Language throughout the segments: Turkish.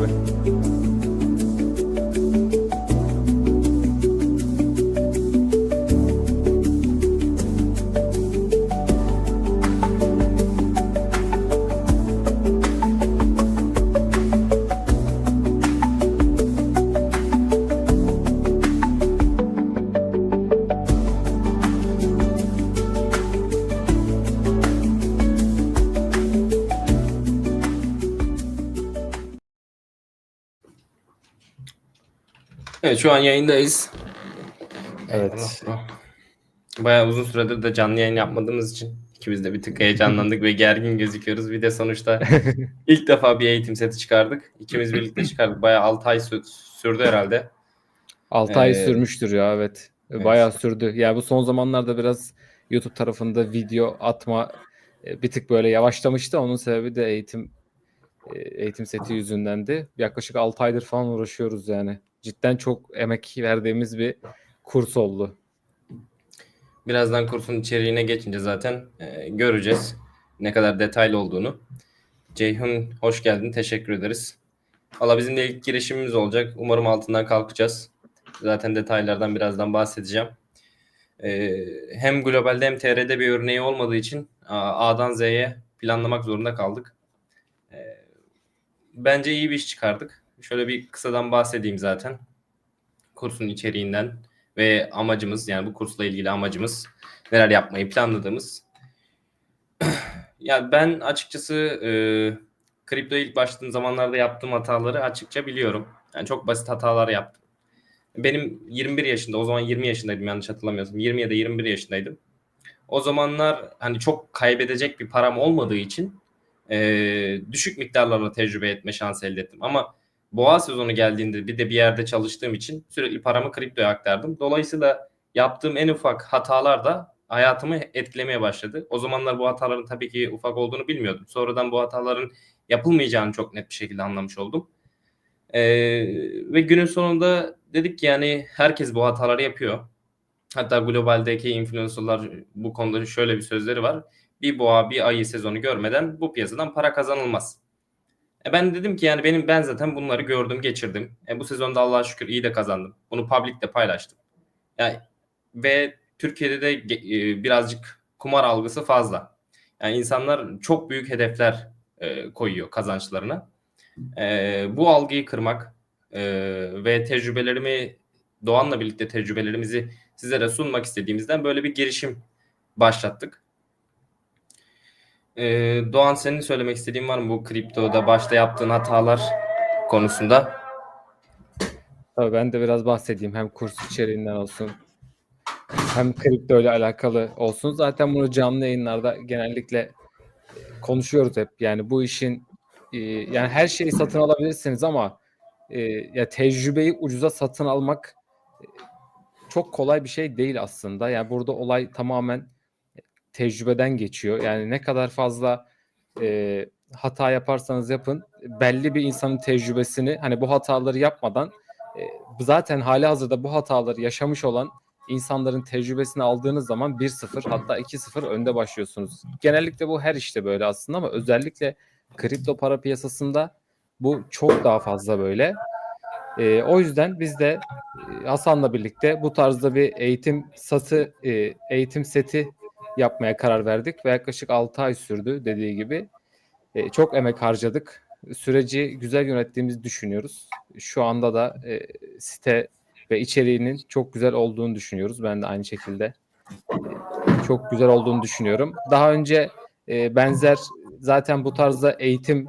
bay. Evet şu an yayındayız. Evet. Bayağı uzun süredir de canlı yayın yapmadığımız için ikimiz de bir tık heyecanlandık ve gergin gözüküyoruz. Bir de sonuçta ilk defa bir eğitim seti çıkardık. İkimiz birlikte çıkardık. Bayağı 6 ay sü- sürdü herhalde. 6 ay Ee, sürmüştür ya evet. evet. Bayağı sürdü. Ya bu son zamanlarda biraz YouTube tarafında video atma e, bir tık böyle yavaşlamıştı. Onun sebebi de eğitim e, eğitim seti yüzündendi. Yaklaşık 6 aydır falan uğraşıyoruz yani. Cidden çok emek verdiğimiz bir kurs oldu. Birazdan kursun içeriğine geçince zaten e, göreceğiz ne kadar detaylı olduğunu. Ceyhun hoş geldin. Teşekkür ederiz. Valla bizim de ilk girişimimiz olacak. Umarım altından kalkacağız. Zaten detaylardan birazdan bahsedeceğim. E, hem globalde hem TR'de bir örneği olmadığı için A'dan Z'ye planlamak zorunda kaldık. E, bence iyi bir iş çıkardık. Şöyle bir kısadan bahsedeyim zaten. Kursun içeriğinden ve amacımız yani bu kursla ilgili amacımız neler yapmayı planladığımız. ya ben açıkçası e, kripto ilk başladığım zamanlarda yaptığım hataları açıkça biliyorum. Yani çok basit hatalar yaptım. Benim 21 yaşında o zaman 20 yaşındaydım yanlış hatırlamıyorsam. 20 ya da 21 yaşındaydım. O zamanlar hani çok kaybedecek bir param olmadığı için e, düşük miktarlarla tecrübe etme şansı elde ettim. Ama boğa sezonu geldiğinde bir de bir yerde çalıştığım için sürekli paramı kriptoya aktardım. Dolayısıyla yaptığım en ufak hatalar da hayatımı etkilemeye başladı. O zamanlar bu hataların tabii ki ufak olduğunu bilmiyordum. Sonradan bu hataların yapılmayacağını çok net bir şekilde anlamış oldum. Ee, ve günün sonunda dedik ki yani herkes bu hataları yapıyor. Hatta globaldeki influencerlar bu konuda şöyle bir sözleri var. Bir boğa bir ayı sezonu görmeden bu piyasadan para kazanılmaz. E ben dedim ki yani benim ben zaten bunları gördüm, geçirdim. E bu sezonda Allah'a şükür iyi de kazandım. Bunu public'te paylaştım. Yani ve Türkiye'de de e, birazcık kumar algısı fazla. Yani insanlar çok büyük hedefler e, koyuyor kazançlarına. E, bu algıyı kırmak e, ve tecrübelerimi Doğan'la birlikte tecrübelerimizi sizlere sunmak istediğimizden böyle bir girişim başlattık. Ee, Doğan senin söylemek istediğin var mı bu kriptoda başta yaptığın hatalar konusunda? Tabii ben de biraz bahsedeyim hem kurs içeriğinden olsun hem kripto ile alakalı olsun. Zaten bunu canlı yayınlarda genellikle konuşuyoruz hep. Yani bu işin e, yani her şeyi satın alabilirsiniz ama e, ya tecrübeyi ucuza satın almak e, çok kolay bir şey değil aslında. Yani burada olay tamamen tecrübeden geçiyor. Yani ne kadar fazla e, hata yaparsanız yapın belli bir insanın tecrübesini hani bu hataları yapmadan e, zaten hali hazırda bu hataları yaşamış olan insanların tecrübesini aldığınız zaman 1-0 hatta 2-0 önde başlıyorsunuz. Genellikle bu her işte böyle aslında ama özellikle kripto para piyasasında bu çok daha fazla böyle. E, o yüzden biz de e, Hasan'la birlikte bu tarzda bir eğitim satı e, eğitim seti yapmaya karar verdik ve yaklaşık 6 ay sürdü dediği gibi. E, çok emek harcadık. Süreci güzel yönettiğimizi düşünüyoruz. Şu anda da e, site ve içeriğinin çok güzel olduğunu düşünüyoruz. Ben de aynı şekilde e, çok güzel olduğunu düşünüyorum. Daha önce e, benzer zaten bu tarzda eğitim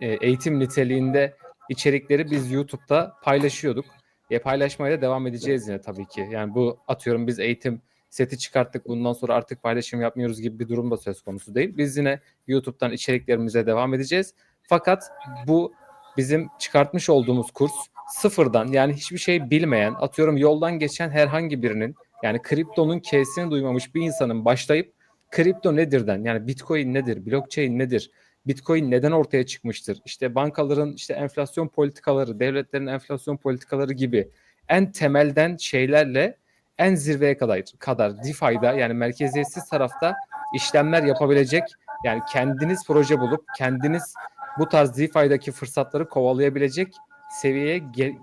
e, eğitim niteliğinde içerikleri biz YouTube'da paylaşıyorduk. E, paylaşmaya da devam edeceğiz yine tabii ki. Yani bu atıyorum biz eğitim seti çıkarttık bundan sonra artık paylaşım yapmıyoruz gibi bir durum da söz konusu değil. Biz yine YouTube'dan içeriklerimize devam edeceğiz. Fakat bu bizim çıkartmış olduğumuz kurs sıfırdan yani hiçbir şey bilmeyen atıyorum yoldan geçen herhangi birinin yani kriptonun K'sini duymamış bir insanın başlayıp kripto nedirden yani bitcoin nedir, blockchain nedir, bitcoin neden ortaya çıkmıştır, işte bankaların işte enflasyon politikaları, devletlerin enflasyon politikaları gibi en temelden şeylerle en zirveye kadar kadar DeFi'da yani merkeziyetsiz tarafta işlemler yapabilecek yani kendiniz proje bulup kendiniz bu tarz DeFi'daki fırsatları kovalayabilecek seviyeye gel-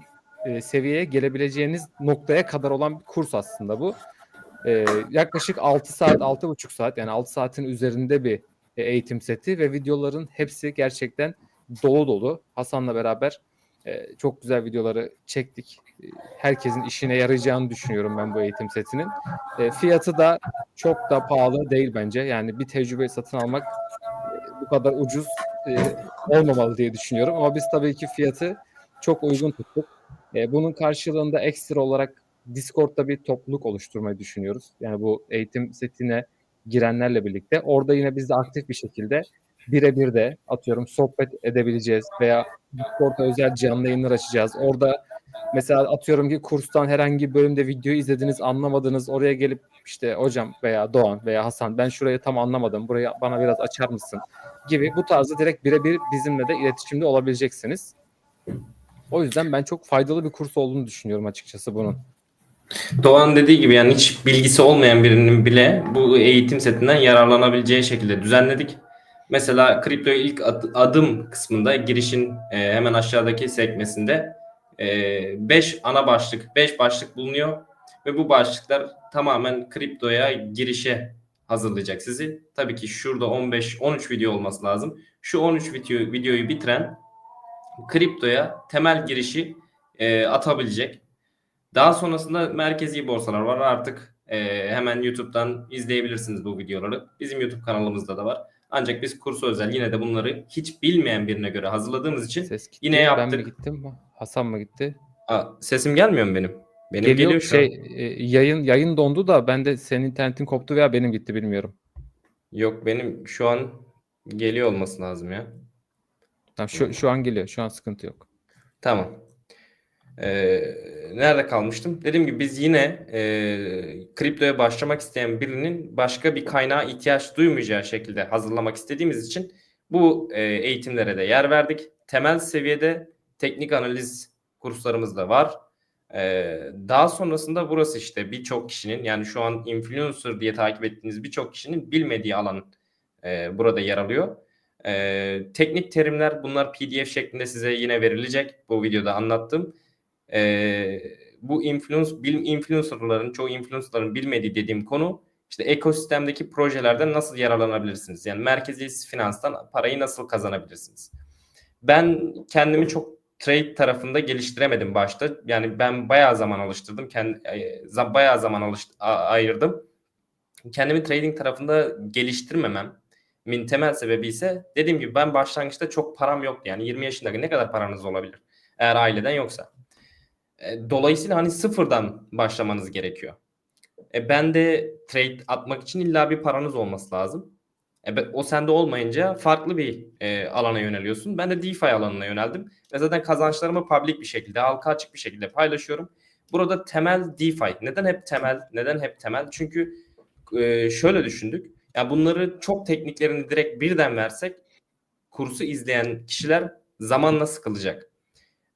e, seviyeye gelebileceğiniz noktaya kadar olan bir kurs aslında bu. E, yaklaşık 6 saat, 6,5 saat yani 6 saatin üzerinde bir e, eğitim seti ve videoların hepsi gerçekten dolu dolu. Hasan'la beraber e, çok güzel videoları çektik. E, Herkesin işine yarayacağını düşünüyorum ben bu eğitim setinin. E, fiyatı da çok da pahalı değil bence. Yani bir tecrübe satın almak e, bu kadar ucuz e, olmamalı diye düşünüyorum. Ama biz tabii ki fiyatı çok uygun tuttuk. Bunun karşılığında ekstra olarak Discord'da bir topluluk oluşturmayı düşünüyoruz. Yani bu eğitim setine girenlerle birlikte. Orada yine biz de aktif bir şekilde birebir de atıyorum sohbet edebileceğiz veya Discord'da özel canlı yayınlar açacağız. Orada mesela atıyorum ki kurstan herhangi bir bölümde videoyu izlediniz anlamadınız oraya gelip işte hocam veya Doğan veya Hasan ben şurayı tam anlamadım burayı bana biraz açar mısın gibi bu tarzda direkt birebir bizimle de iletişimde olabileceksiniz. O yüzden ben çok faydalı bir kurs olduğunu düşünüyorum açıkçası bunun. Doğan dediği gibi yani hiç bilgisi olmayan birinin bile bu eğitim setinden yararlanabileceği şekilde düzenledik. Mesela kripto ilk ad- adım kısmında girişin e, hemen aşağıdaki sekmesinde 5 ana başlık, 5 başlık bulunuyor ve bu başlıklar tamamen kriptoya girişe hazırlayacak sizi. Tabii ki şurada 15 13 video olması lazım. Şu 13 video videoyu bitiren kriptoya temel girişi e, atabilecek. Daha sonrasında merkezi borsalar var. Artık e, hemen YouTube'dan izleyebilirsiniz bu videoları. Bizim YouTube kanalımızda da var. Ancak biz kursu özel yine de bunları hiç bilmeyen birine göre hazırladığımız için Ses gitti. Yine Ben yaptık. mi gittim? Hasan mı gitti? Aa, sesim gelmiyor mu benim? Benim Geliyor, geliyor şu an. şey e, yayın yayın dondu da ben de senin internetin koptu veya benim gitti bilmiyorum. Yok benim şu an geliyor olması lazım ya. Tamam, şu şu an geliyor. Şu an sıkıntı yok. Tamam. Ee, nerede kalmıştım? Dediğim gibi biz yine e, kriptoya başlamak isteyen birinin başka bir kaynağa ihtiyaç duymayacağı şekilde hazırlamak istediğimiz için bu e, eğitimlere de yer verdik. Temel seviyede teknik analiz kurslarımız da var. Ee, daha sonrasında burası işte birçok kişinin yani şu an influencer diye takip ettiğiniz birçok kişinin bilmediği alan e, burada yer alıyor. Ee, teknik terimler bunlar PDF şeklinde size yine verilecek bu videoda anlattım. Ee, bu influence, bilim influencerların çoğu influencerların bilmediği dediğim konu işte ekosistemdeki projelerden nasıl yararlanabilirsiniz? Yani merkezi finanstan parayı nasıl kazanabilirsiniz? Ben kendimi çok trade tarafında geliştiremedim başta. Yani ben bayağı zaman alıştırdım. Kendi, e, bayağı zaman alışt- a- ayırdım. Kendimi trading tarafında geliştirmemem min temel sebebi ise dediğim gibi ben başlangıçta çok param yoktu. Yani 20 yaşındaki ne kadar paranız olabilir? Eğer aileden yoksa. E, Dolayısıyla hani sıfırdan başlamanız gerekiyor. E, ben de trade atmak için illa bir paranız olması lazım. E, o sende olmayınca farklı bir e, alana yöneliyorsun. Ben de DeFi alanına yöneldim. Ve zaten kazançlarımı public bir şekilde, halka açık bir şekilde paylaşıyorum. Burada temel DeFi. Neden hep temel? Neden hep temel? Çünkü e, şöyle düşündük. Ya bunları çok tekniklerini direkt birden versek kursu izleyen kişiler zamanla sıkılacak.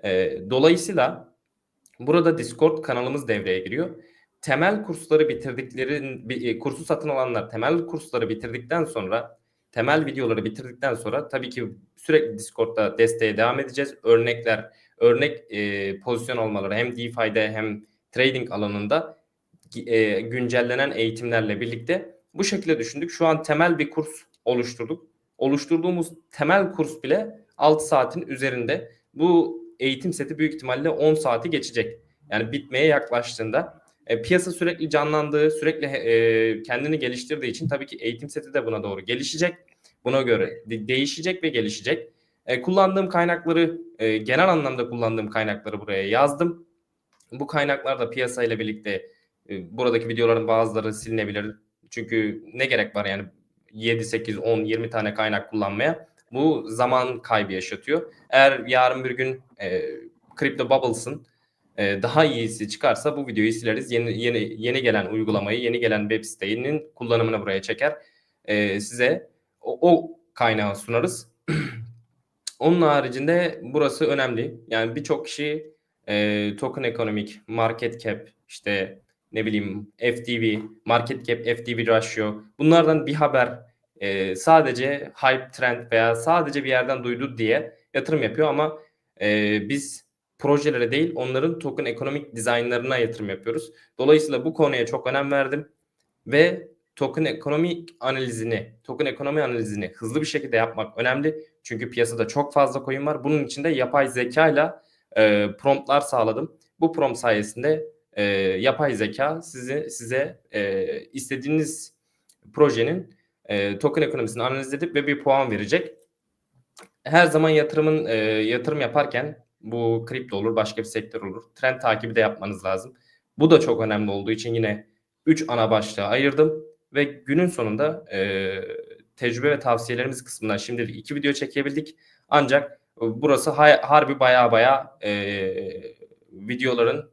E, dolayısıyla burada Discord kanalımız devreye giriyor. Temel kursları bitirdikleri bir- e, kursu satın alanlar temel kursları bitirdikten sonra temel videoları bitirdikten sonra tabii ki sürekli Discord'da desteğe devam edeceğiz. Örnekler, örnek e, pozisyon almaları hem DeFi'de hem trading alanında e, güncellenen eğitimlerle birlikte bu şekilde düşündük. Şu an temel bir kurs oluşturduk. Oluşturduğumuz temel kurs bile 6 saatin üzerinde. Bu eğitim seti büyük ihtimalle 10 saati geçecek. Yani bitmeye yaklaştığında e, piyasa sürekli canlandığı, sürekli e, kendini geliştirdiği için tabii ki eğitim seti de buna doğru gelişecek. Buna göre de- değişecek ve gelişecek. E, kullandığım kaynakları, e, genel anlamda kullandığım kaynakları buraya yazdım. Bu kaynaklar da piyasayla birlikte e, buradaki videoların bazıları silinebilir. Çünkü ne gerek var yani 7, 8, 10, 20 tane kaynak kullanmaya? Bu zaman kaybı yaşatıyor. Eğer yarın bir gün e, Crypto Bubbles'ın e, daha iyisi çıkarsa bu videoyu sileriz. Yeni yeni yeni gelen uygulamayı, yeni gelen web sitenin kullanımını buraya çeker. E, size o, o kaynağı sunarız. Onun haricinde burası önemli. Yani birçok kişi e, token ekonomik, market cap, işte ne bileyim FTV, market cap, FTV ratio bunlardan bir haber e, sadece hype trend veya sadece bir yerden duydu diye yatırım yapıyor ama e, biz projelere değil onların token ekonomik dizaynlarına yatırım yapıyoruz. Dolayısıyla bu konuya çok önem verdim ve token ekonomik analizini, token ekonomi analizini hızlı bir şekilde yapmak önemli. Çünkü piyasada çok fazla coin var. Bunun için de yapay zeka ile e, promptlar sağladım. Bu prompt sayesinde e, yapay zeka size size e, istediğiniz projenin e, token ekonomisini analiz edip ve bir puan verecek. Her zaman yatırımın e, yatırım yaparken bu kripto olur, başka bir sektör olur. Trend takibi de yapmanız lazım. Bu da çok önemli olduğu için yine 3 ana başlığa ayırdım ve günün sonunda e, tecrübe ve tavsiyelerimiz kısmından şimdilik iki video çekebildik. Ancak burası hay- harbi baya baya e, videoların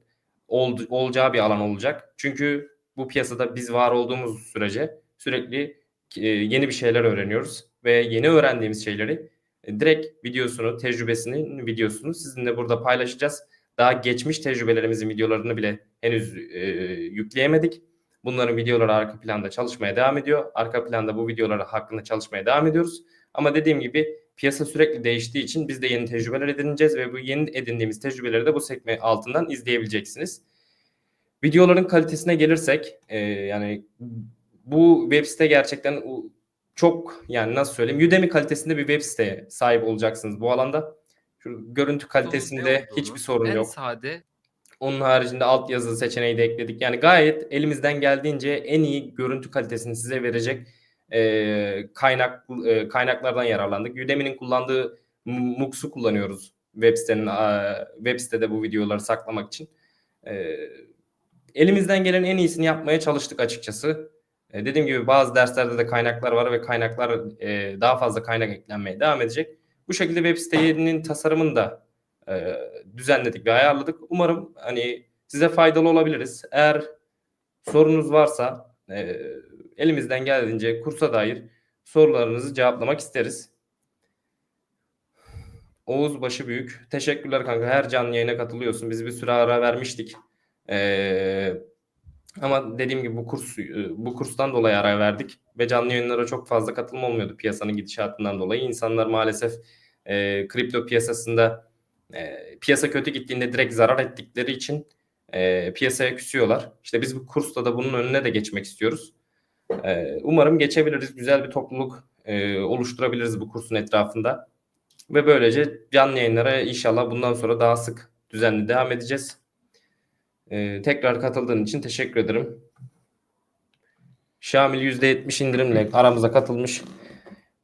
ol- olacağı bir alan olacak. Çünkü bu piyasada biz var olduğumuz sürece sürekli yeni bir şeyler öğreniyoruz ve yeni öğrendiğimiz şeyleri e, direkt videosunu, tecrübesinin videosunu sizinle burada paylaşacağız. Daha geçmiş tecrübelerimizin videolarını bile henüz e, yükleyemedik. Bunların videoları arka planda çalışmaya devam ediyor. Arka planda bu videoları hakkında çalışmaya devam ediyoruz. Ama dediğim gibi piyasa sürekli değiştiği için biz de yeni tecrübeler edineceğiz ve bu yeni edindiğimiz tecrübeleri de bu sekme altından izleyebileceksiniz. Videoların kalitesine gelirsek e, yani bu web site gerçekten çok yani nasıl söyleyeyim Udemy kalitesinde bir web siteye sahip olacaksınız bu alanda. Şu görüntü kalitesinde hiçbir sorun en yok. sade Onun haricinde altyazı seçeneği de ekledik. Yani gayet elimizden geldiğince en iyi görüntü kalitesini size verecek e, kaynak e, kaynaklardan yararlandık. Udemy'nin kullandığı M- Mux'u kullanıyoruz web sitenin e, web sitede bu videoları saklamak için. E, elimizden gelen en iyisini yapmaya çalıştık açıkçası. E, dediğim gibi bazı derslerde de kaynaklar var ve kaynaklar e, daha fazla kaynak eklenmeye devam edecek. Bu şekilde web sitenin tasarımını da e, düzenledik ve ayarladık. Umarım hani size faydalı olabiliriz. Eğer sorunuz varsa e, elimizden geldiğince kursa dair sorularınızı cevaplamak isteriz. Oğuz başı büyük. Teşekkürler kanka. Her canlı yayına katılıyorsun. Biz bir süre ara vermiştik. Ee, ama dediğim gibi bu kurs bu kurstan dolayı ara verdik ve canlı yayınlara çok fazla katılım olmuyordu piyasanın gidişatından dolayı. İnsanlar maalesef e, kripto piyasasında e, piyasa kötü gittiğinde direkt zarar ettikleri için e, piyasaya küsüyorlar. İşte biz bu kursta da bunun önüne de geçmek istiyoruz. E, umarım geçebiliriz. Güzel bir topluluk e, oluşturabiliriz bu kursun etrafında. Ve böylece canlı yayınlara inşallah bundan sonra daha sık düzenli devam edeceğiz. E, tekrar katıldığın için teşekkür ederim. Şamil %70 indirimle aramıza katılmış.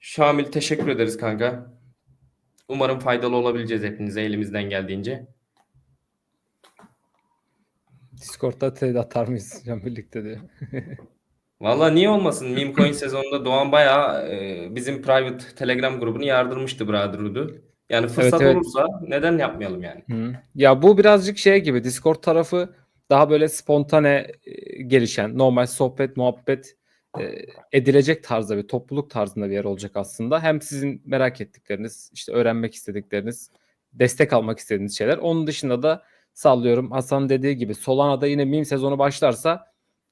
Şamil teşekkür ederiz kanka. Umarım faydalı olabileceğiz hepinize elimizden geldiğince. Discord'da trade atar mıyız hocam birlikte diyor. Valla niye olmasın? Meme coin sezonunda Doğan bayağı e, bizim private Telegram grubunu yardırmıştı Brotherhood'u. Yani fırsat evet. olursa neden yapmayalım yani? Hı. Ya bu birazcık şey gibi Discord tarafı daha böyle spontane e, gelişen, normal sohbet, muhabbet e, edilecek tarzda bir topluluk tarzında bir yer olacak aslında. Hem sizin merak ettikleriniz, işte öğrenmek istedikleriniz, destek almak istediğiniz şeyler. Onun dışında da sallıyorum Hasan dediği gibi Solana'da yine meme sezonu başlarsa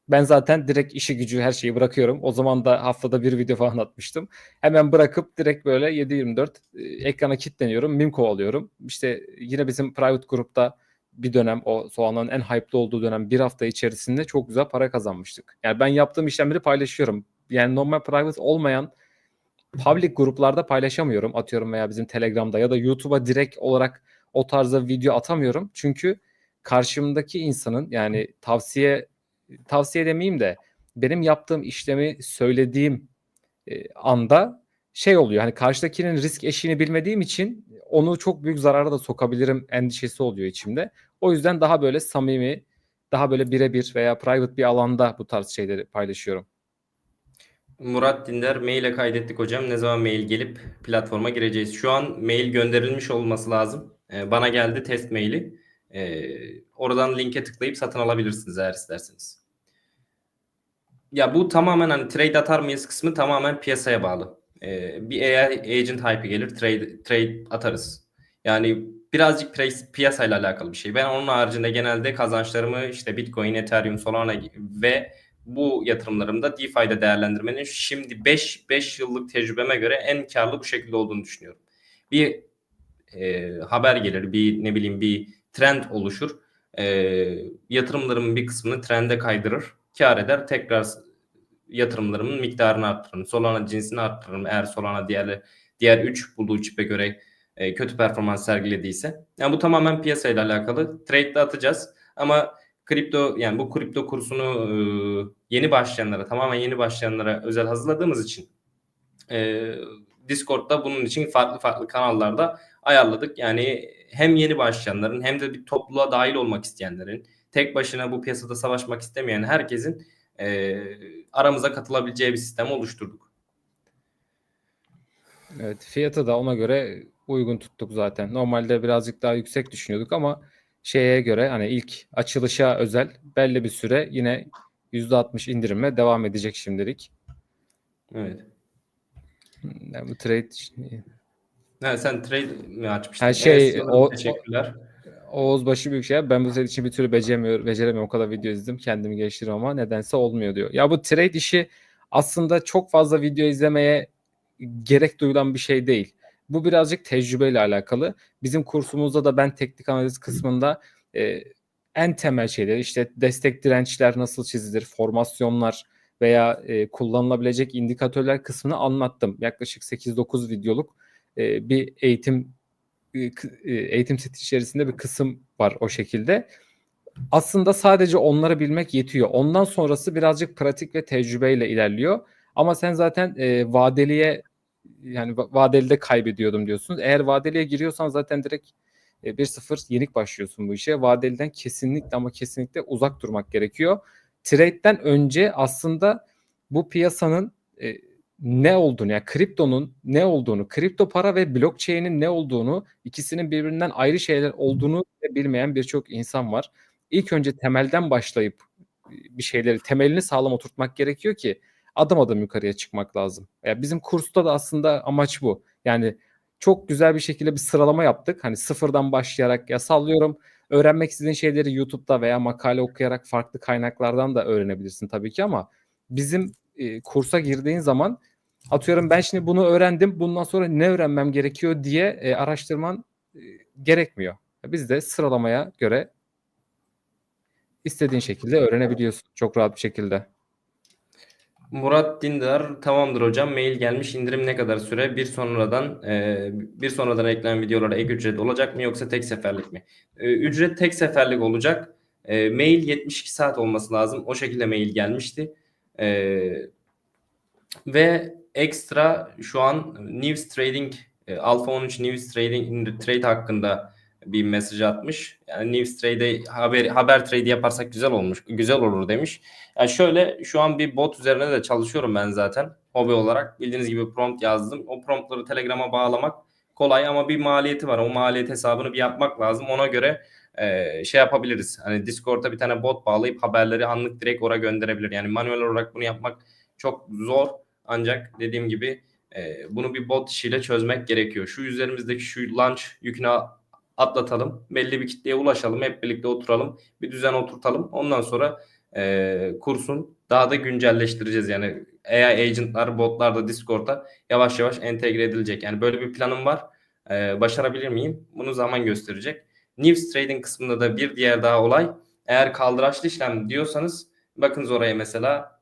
ben zaten direkt işi gücü her şeyi bırakıyorum. O zaman da haftada bir video falan atmıştım. Hemen bırakıp direkt böyle 7-24 e, ekrana kilitleniyorum. Meme kovalıyorum. İşte yine bizim private grupta bir dönem o soğanların en hype'lı olduğu dönem bir hafta içerisinde çok güzel para kazanmıştık. Yani ben yaptığım işlemleri paylaşıyorum. Yani normal private olmayan public gruplarda paylaşamıyorum. Atıyorum veya bizim Telegram'da ya da YouTube'a direkt olarak o tarzda video atamıyorum. Çünkü karşımdaki insanın yani tavsiye tavsiye demeyeyim de benim yaptığım işlemi söylediğim e, anda şey oluyor. Hani karşıdakinin risk eşiğini bilmediğim için onu çok büyük zarara da sokabilirim endişesi oluyor içimde. O yüzden daha böyle samimi, daha böyle birebir veya private bir alanda bu tarz şeyleri paylaşıyorum. Murat Dinder maile kaydettik hocam. Ne zaman mail gelip platforma gireceğiz? Şu an mail gönderilmiş olması lazım. Ee, bana geldi test maili. Ee, oradan linke tıklayıp satın alabilirsiniz eğer isterseniz. Ya bu tamamen hani trade atar mıyız kısmı tamamen piyasaya bağlı. Ee, bir eğer agent hype gelir trade trade atarız. Yani birazcık pi- piyasayla alakalı bir şey. Ben onun haricinde genelde kazançlarımı işte Bitcoin, Ethereum, Solana ve bu yatırımlarımda DeFi'de değerlendirmenin şimdi 5 5 yıllık tecrübeme göre en karlı bu şekilde olduğunu düşünüyorum. Bir e, haber gelir, bir ne bileyim bir trend oluşur. E, yatırımlarımın bir kısmını trende kaydırır, kar eder. Tekrar yatırımlarımın miktarını arttırırım. Solana cinsini arttırırım eğer Solana diğer diğer 3 bulduğu çipe göre e, kötü performans sergilediyse. Yani bu tamamen piyasayla alakalı. Trade'de atacağız ama kripto yani bu kripto kursunu e, yeni başlayanlara tamamen yeni başlayanlara özel hazırladığımız için e, Discord'da bunun için farklı farklı kanallarda ayarladık. Yani hem yeni başlayanların hem de bir topluluğa dahil olmak isteyenlerin tek başına bu piyasada savaşmak istemeyen herkesin e, aramıza katılabileceği bir sistem oluşturduk. Evet, fiyatı da ona göre uygun tuttuk zaten. Normalde birazcık daha yüksek düşünüyorduk ama şeye göre hani ilk açılışa özel belli bir süre yine %60 indirimle devam edecek şimdilik. Evet. Yani bu trade Ha, sen trade mi açmıştın? Her şey, Evet, o- teşekkürler. Oğuz başı büyük şey. Ben bu trade için bir türlü beceremiyorum. Beceremiyorum. O kadar video izledim. Kendimi geliştiriyorum ama nedense olmuyor diyor. Ya bu trade işi aslında çok fazla video izlemeye gerek duyulan bir şey değil. Bu birazcık tecrübeyle alakalı. Bizim kursumuzda da ben teknik analiz kısmında e, en temel şeyler işte destek dirençler nasıl çizilir, formasyonlar veya e, kullanılabilecek indikatörler kısmını anlattım. Yaklaşık 8-9 videoluk e, bir eğitim eğitim seti içerisinde bir kısım var o şekilde. Aslında sadece onları bilmek yetiyor. Ondan sonrası birazcık pratik ve tecrübeyle ilerliyor. Ama sen zaten e, vadeliye yani va- vadelide kaybediyordum diyorsun. Eğer vadeliye giriyorsan zaten direkt e, 1-0 yenik başlıyorsun bu işe. Vadeliden kesinlikle ama kesinlikle uzak durmak gerekiyor. Trade'den önce aslında bu piyasanın e, ne olduğunu yani kriptonun ne olduğunu, kripto para ve blockchain'in ne olduğunu, ikisinin birbirinden ayrı şeyler olduğunu bilmeyen birçok insan var. İlk önce temelden başlayıp bir şeyleri temelini sağlam oturtmak gerekiyor ki adım adım yukarıya çıkmak lazım. Ya bizim kursta da aslında amaç bu. Yani çok güzel bir şekilde bir sıralama yaptık. Hani sıfırdan başlayarak ya sallıyorum öğrenmek istediğin şeyleri YouTube'da veya makale okuyarak farklı kaynaklardan da öğrenebilirsin tabii ki ama bizim e, kursa girdiğin zaman atıyorum ben şimdi bunu öğrendim bundan sonra ne öğrenmem gerekiyor diye e, araştırman e, gerekmiyor. Biz de sıralamaya göre istediğin şekilde öğrenebiliyorsun çok rahat bir şekilde. Murat Dindar tamamdır hocam mail gelmiş indirim ne kadar süre bir sonradan e, bir sonradan eklenen videolara ek ücret olacak mı yoksa tek seferlik mi? E, ücret tek seferlik olacak. E, mail 72 saat olması lazım. O şekilde mail gelmişti. E, ve ekstra şu an News Trading e, Alpha 13 News Trading Trade hakkında bir mesaj atmış. Yani News Trade'e haber haber trade yaparsak güzel olmuş. Güzel olur demiş. Yani şöyle şu an bir bot üzerine de çalışıyorum ben zaten hobi olarak. Bildiğiniz gibi prompt yazdım. O promptları Telegram'a bağlamak kolay ama bir maliyeti var. O maliyet hesabını bir yapmak lazım. Ona göre e, şey yapabiliriz. Hani Discord'a bir tane bot bağlayıp haberleri anlık direkt oraya gönderebilir. Yani manuel olarak bunu yapmak çok zor. Ancak dediğim gibi e, bunu bir bot işiyle çözmek gerekiyor. Şu üzerimizdeki şu launch yükünü atlatalım. Belli bir kitleye ulaşalım. Hep birlikte oturalım. Bir düzen oturtalım. Ondan sonra e, kursun daha da güncelleştireceğiz. Yani AI agentlar, botlar da Discord'a yavaş yavaş entegre edilecek. Yani böyle bir planım var. E, başarabilir miyim? Bunu zaman gösterecek. News Trading kısmında da bir diğer daha olay. Eğer kaldıraçlı işlem diyorsanız bakınız oraya mesela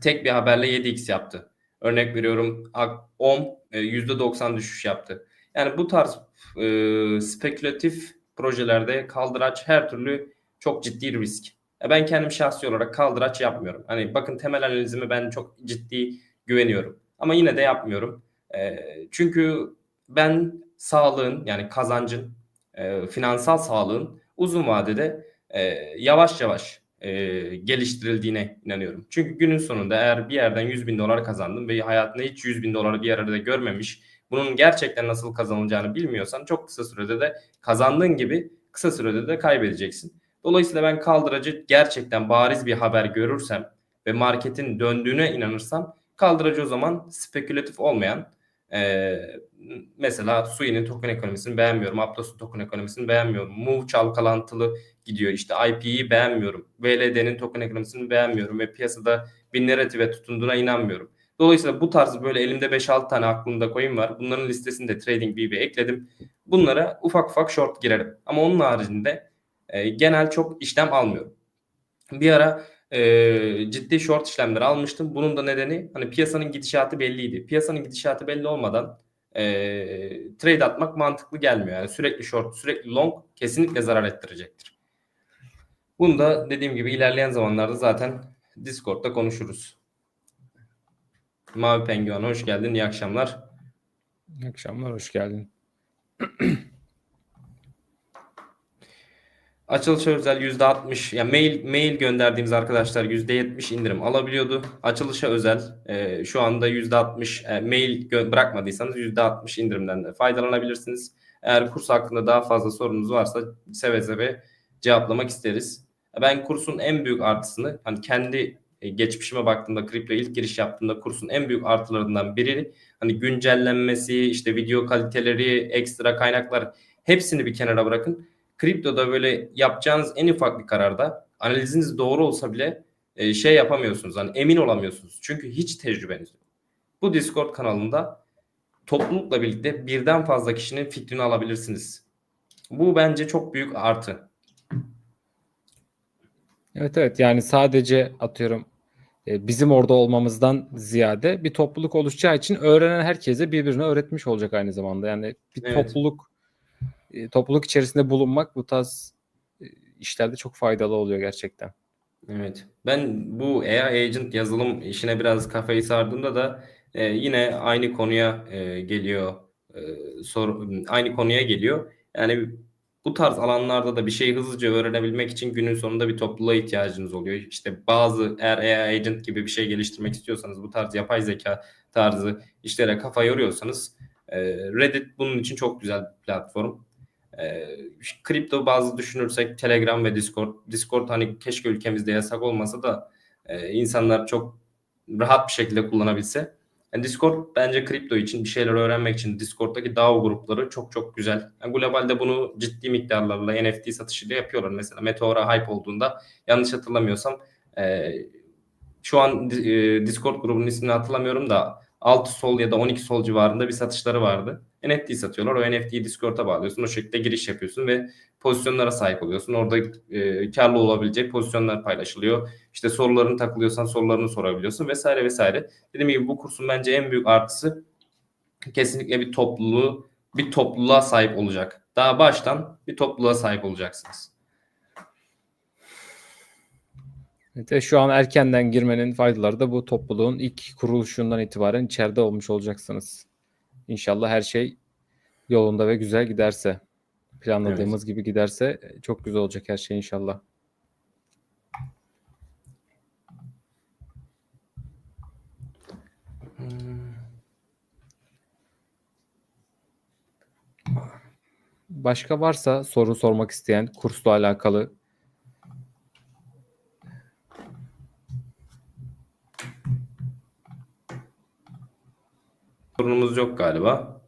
tek bir haberle 7x yaptı. Örnek veriyorum OM e, %90 düşüş yaptı. Yani bu tarz e, spekülatif projelerde kaldıraç her türlü çok ciddi risk. Ya Ben kendim şahsi olarak kaldıraç yapmıyorum. Hani bakın temel analizimi ben çok ciddi güveniyorum. Ama yine de yapmıyorum. E, çünkü ben sağlığın yani kazancın, e, finansal sağlığın uzun vadede e, yavaş yavaş e, geliştirildiğine inanıyorum. Çünkü günün sonunda eğer bir yerden 100 bin dolar kazandın ve hayatında hiç 100 bin doları bir yerde görmemiş, bunun gerçekten nasıl kazanılacağını bilmiyorsan çok kısa sürede de kazandığın gibi kısa sürede de kaybedeceksin. Dolayısıyla ben kaldıracı gerçekten bariz bir haber görürsem ve marketin döndüğüne inanırsam kaldıracı o zaman spekülatif olmayan Ee, mesela Sui'nin token ekonomisini beğenmiyorum. Aptos'un token ekonomisini beğenmiyorum. Move çalkalantılı gidiyor. İşte IP'yi beğenmiyorum. VLD'nin token ekonomisini beğenmiyorum ve piyasada bir narrative tutunduğuna inanmıyorum. Dolayısıyla bu tarz böyle elimde 5-6 tane aklımda coin var. Bunların listesinde TradingView'e ekledim. Bunlara ufak ufak short girerim. Ama onun haricinde e, genel çok işlem almıyorum. Bir ara e, ciddi short işlemler almıştım. Bunun da nedeni hani piyasanın gidişatı belliydi. Piyasanın gidişatı belli olmadan e, trade atmak mantıklı gelmiyor. Yani sürekli short, sürekli long kesinlikle zarar ettirecektir. Bunu da dediğim gibi ilerleyen zamanlarda zaten Discord'da konuşuruz. Mavi Penguen hoş geldin. İyi akşamlar. İyi akşamlar, hoş geldin. Açılışa özel %60 yani mail mail gönderdiğimiz arkadaşlar %70 indirim alabiliyordu. Açılışa özel e, şu anda %60 e, mail bırakmadıysanız %60 indirimden de faydalanabilirsiniz. Eğer kurs hakkında daha fazla sorunuz varsa seve seve cevaplamak isteriz. Ben kursun en büyük artısını hani kendi e, geçmişime baktığımda kripto ilk giriş yaptığımda kursun en büyük artılarından biri hani güncellenmesi, işte video kaliteleri, ekstra kaynaklar hepsini bir kenara bırakın kriptoda böyle yapacağınız en ufak bir kararda analiziniz doğru olsa bile e, şey yapamıyorsunuz. Hani emin olamıyorsunuz. Çünkü hiç tecrübeniz yok. Bu Discord kanalında toplulukla birlikte birden fazla kişinin fikrini alabilirsiniz. Bu bence çok büyük artı. Evet evet yani sadece atıyorum e, bizim orada olmamızdan ziyade bir topluluk oluşacağı için öğrenen herkese birbirine öğretmiş olacak aynı zamanda. Yani bir Evet. topluluk e, topluluk içerisinde bulunmak bu tarz e, işlerde çok faydalı oluyor gerçekten. Evet. Ben bu AI agent yazılım işine biraz kafayı sardığımda da e, yine aynı konuya e, geliyor. E, sor, aynı konuya geliyor. Yani bu tarz alanlarda da bir şeyi hızlıca öğrenebilmek için günün sonunda bir topluluğa ihtiyacınız oluyor. İşte bazı eğer AI agent gibi bir şey geliştirmek istiyorsanız bu tarz yapay zeka tarzı işlere kafa yoruyorsanız e, Reddit bunun için çok güzel bir platform. E, kripto bazı düşünürsek Telegram ve Discord. Discord hani keşke ülkemizde yasak olmasa da e, insanlar çok rahat bir şekilde kullanabilse. Yani Discord bence kripto için bir şeyler öğrenmek için Discord'daki DAO grupları çok çok güzel. Yani globalde bunu ciddi miktarlarla NFT satışıyla yapıyorlar. Mesela Meteora hype olduğunda yanlış hatırlamıyorsam e, şu an e, Discord grubunun ismini hatırlamıyorum da 6 sol ya da 12 sol civarında bir satışları vardı. NFT satıyorlar. O NFT'yi Discord'a bağlıyorsun. O şekilde giriş yapıyorsun ve pozisyonlara sahip oluyorsun. Orada e, karlı olabilecek pozisyonlar paylaşılıyor. İşte soruların takılıyorsan sorularını sorabiliyorsun vesaire vesaire. Dediğim gibi bu kursun bence en büyük artısı kesinlikle bir topluluğu bir topluluğa sahip olacak. Daha baştan bir topluluğa sahip olacaksınız. Evet, ve şu an erkenden girmenin faydaları da bu topluluğun ilk kuruluşundan itibaren içeride olmuş olacaksınız. İnşallah her şey yolunda ve güzel giderse, planladığımız gibi giderse e, çok güzel olacak her şey inşallah. Başka varsa soru sormak isteyen kursla alakalı yok galiba.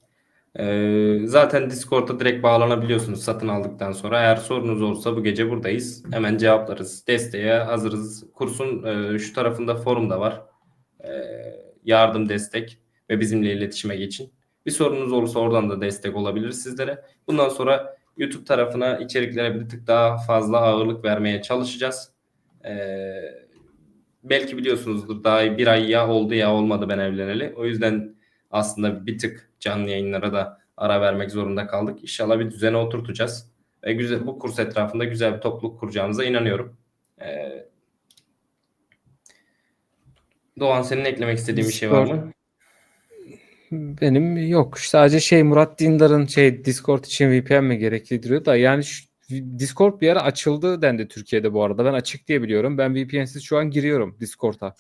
Ee, zaten Discord'a direkt bağlanabiliyorsunuz satın aldıktan sonra. Eğer sorunuz olursa bu gece buradayız. Hemen cevaplarız. Desteğe hazırız. Kursun e, şu tarafında forum da var. Ee, yardım, destek ve bizimle iletişime geçin. Bir sorunuz olursa oradan da destek olabilir sizlere. Bundan sonra YouTube tarafına içeriklere bir tık daha fazla ağırlık vermeye çalışacağız. Ee, belki biliyorsunuzdur daha bir ay ya oldu ya olmadı ben evleneli. O yüzden aslında bir tık canlı yayınlara da ara vermek zorunda kaldık. İnşallah bir düzene oturtacağız. Ve güzel, bu kurs etrafında güzel bir topluluk kuracağımıza inanıyorum. Ee, Doğan senin eklemek istediğin bir şey var mı? Benim yok. Sadece şey Murat Dindar'ın şey Discord için VPN mi gerekli diyor da yani şu, Discord bir ara açıldı dendi Türkiye'de bu arada. Ben açık diye biliyorum. Ben VPN'siz şu an giriyorum Discord'a.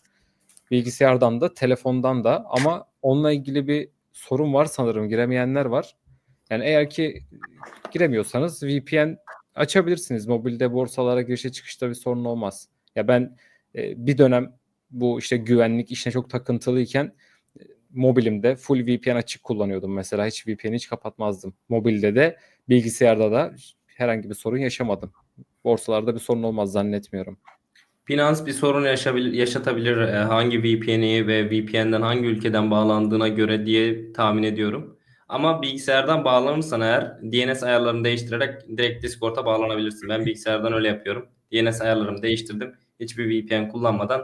Bilgisayardan da, telefondan da ama onunla ilgili bir sorun var sanırım. Giremeyenler var. Yani eğer ki giremiyorsanız VPN açabilirsiniz. Mobilde borsalara girişe çıkışta bir sorun olmaz. Ya ben e, bir dönem bu işte güvenlik işine çok takıntılıyken mobilimde full VPN açık kullanıyordum mesela. Hiç VPN'i hiç kapatmazdım. Mobilde de bilgisayarda da herhangi bir sorun yaşamadım. Borsalarda bir sorun olmaz zannetmiyorum. Binance bir sorun yaşatabilir e, hangi VPN'i ve VPN'den hangi ülkeden bağlandığına göre diye tahmin ediyorum. Ama bilgisayardan bağlanırsan eğer DNS ayarlarını değiştirerek direkt Discord'a bağlanabilirsin. Ben bilgisayardan öyle yapıyorum. DNS ayarlarımı değiştirdim. Hiçbir VPN kullanmadan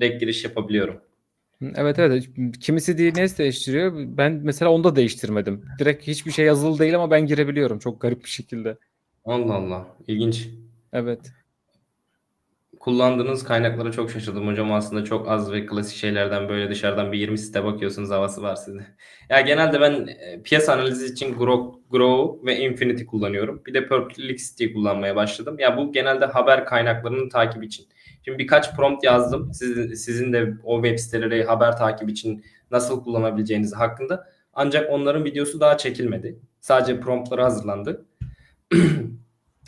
direkt giriş yapabiliyorum. Evet evet. Kimisi DNS değiştiriyor. Ben mesela onu da değiştirmedim. Direkt hiçbir şey yazılı değil ama ben girebiliyorum çok garip bir şekilde. Allah Allah. İlginç. Evet. Kullandığınız kaynaklara çok şaşırdım hocam. Aslında çok az ve klasik şeylerden böyle dışarıdan bir 20 site bakıyorsunuz havası var sizde. Ya genelde ben e, piyasa analizi için Grow, Grow ve Infinity kullanıyorum. Bir de Perplexity kullanmaya başladım. Ya bu genelde haber kaynaklarının takip için. Şimdi birkaç prompt yazdım. Sizin, sizin de o web siteleri haber takip için nasıl kullanabileceğiniz hakkında. Ancak onların videosu daha çekilmedi. Sadece promptları hazırlandı.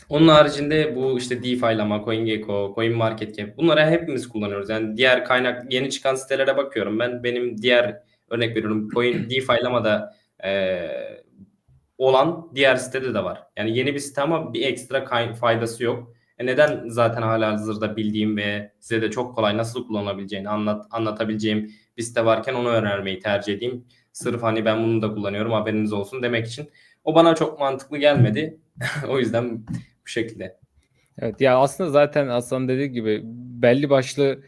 Onun haricinde bu işte DeFi'lama, CoinGecko, CoinMarketCap bunları hepimiz kullanıyoruz. Yani diğer kaynak yeni çıkan sitelere bakıyorum. Ben benim diğer örnek veriyorum Coin DeFi'lamada e, olan diğer sitede de var. Yani yeni bir site ama bir ekstra faydası yok. E neden zaten hala hazırda bildiğim ve size de çok kolay nasıl kullanabileceğini anlat anlatabileceğim bir site varken onu önermeyi tercih edeyim. Sırf hani ben bunu da kullanıyorum haberiniz olsun demek için. O bana çok mantıklı gelmedi. o yüzden bu şekilde. Evet ya aslında zaten Aslan dediği gibi belli başlı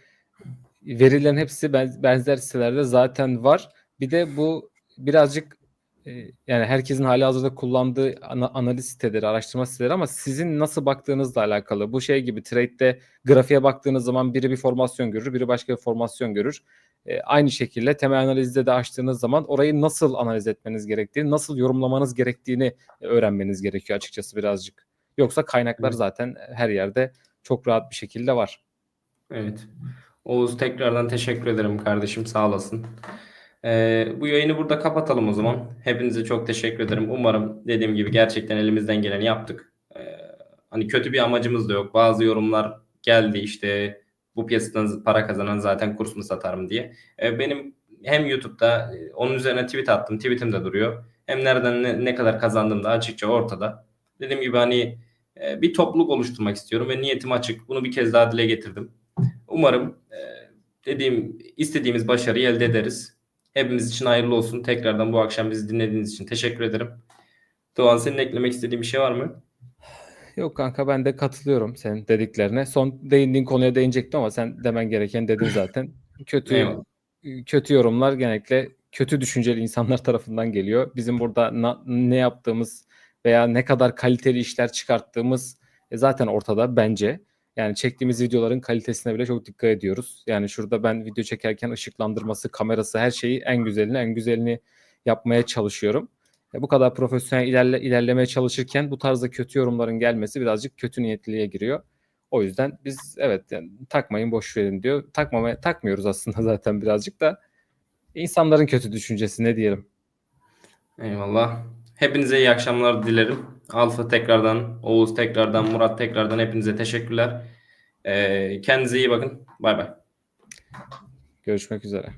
verilerin hepsi ben- benzer sitelerde zaten var. Bir de bu birazcık e, yani herkesin hali hazırda kullandığı ana- analiz siteleri, araştırma siteleri ama sizin nasıl baktığınızla alakalı. Bu şey gibi trade'de grafiğe baktığınız zaman biri bir formasyon görür, biri başka bir formasyon görür. E, aynı şekilde temel analizde de açtığınız zaman orayı nasıl analiz etmeniz gerektiğini, nasıl yorumlamanız gerektiğini öğrenmeniz gerekiyor açıkçası birazcık. Yoksa kaynaklar Evet. zaten her yerde çok rahat bir şekilde var. Evet. Oğuz tekrardan teşekkür ederim kardeşim sağ olasın. Ee, bu yayını burada kapatalım o zaman. Hepinize çok teşekkür ederim. Umarım dediğim gibi gerçekten elimizden geleni yaptık. Ee, hani kötü bir amacımız da yok. Bazı yorumlar geldi işte bu piyasadan para kazanan zaten kurs mu satarım diye. Ee, benim hem YouTube'da e, onun üzerine tweet attım. Tweetim de duruyor. Hem nereden ne, ne kadar kazandığım da açıkça ortada. Dediğim gibi hani e, bir topluluk oluşturmak istiyorum ve niyetim açık. Bunu bir kez daha dile getirdim. Umarım e, dediğim istediğimiz başarıyı elde ederiz. Hepimiz için hayırlı olsun. Tekrardan bu akşam bizi dinlediğiniz için teşekkür ederim. Doğan senin eklemek istediğin bir şey var mı? Yok kanka ben de katılıyorum senin dediklerine. Son değindiğin konuya değinecektim ama sen demen gereken dedin zaten. Kötü kötü yorumlar genellikle kötü düşünceli insanlar tarafından geliyor. Bizim burada na- ne yaptığımız veya ne kadar kaliteli işler çıkarttığımız e, zaten ortada bence. Yani çektiğimiz videoların kalitesine bile çok dikkat ediyoruz. Yani şurada ben video çekerken ışıklandırması, kamerası her şeyi en güzelini en güzelini yapmaya çalışıyorum. E, bu kadar profesyonel ilerle, ilerlemeye çalışırken bu tarzda kötü yorumların gelmesi birazcık kötü niyetliliğe giriyor. O yüzden biz evet yani takmayın boş verin diyor. Takmamaya takmıyoruz aslında zaten birazcık da insanların kötü düşüncesi ne diyelim. Eyvallah. Hepinize iyi akşamlar dilerim. Alfa tekrardan, Oğuz tekrardan, Murat tekrardan hepinize teşekkürler. Ee, kendinize iyi bakın. Bay bay. Görüşmek üzere.